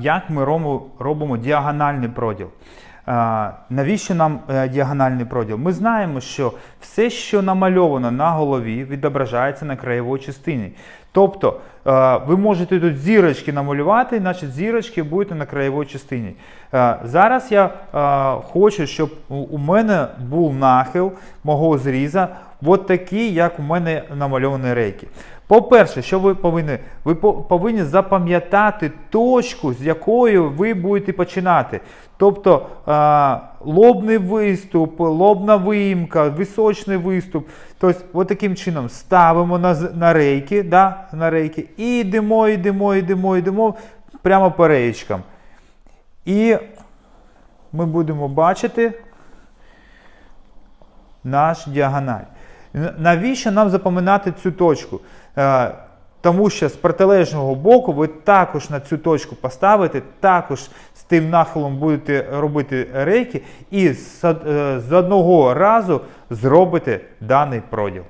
Як ми робимо, діагональний проділ? Навіщо нам е, діагональний проділ? Ми знаємо, що все, що намальовано на голові, відображається на краєвій частині. Тобто е, ви можете тут зірочки намалювати, значить зірочки будуть на краєвій частині. Е, Зараз я хочу, щоб у мене був нахил мого зріза, от такий, як у мене намальовані рейки. По-перше, що ви повинні? Ви повинні запам'ятати точку, з якої ви будете починати. Тобто лобний виступ, лобна виїмка, височний виступ. Тобто, от таким чином ставимо на, на рейки, да, на рейки і йдемо, йдемо, йдемо, йдемо прямо по реєчкам. І ми будемо бачити наш діагональ. Навіщо нам запам'ятати цю точку? Е, Тому що з протилежного боку ви також на цю точку поставите, також з тим нахилом будете робити рейки, і з, е, з одного разу зробите даний проділ.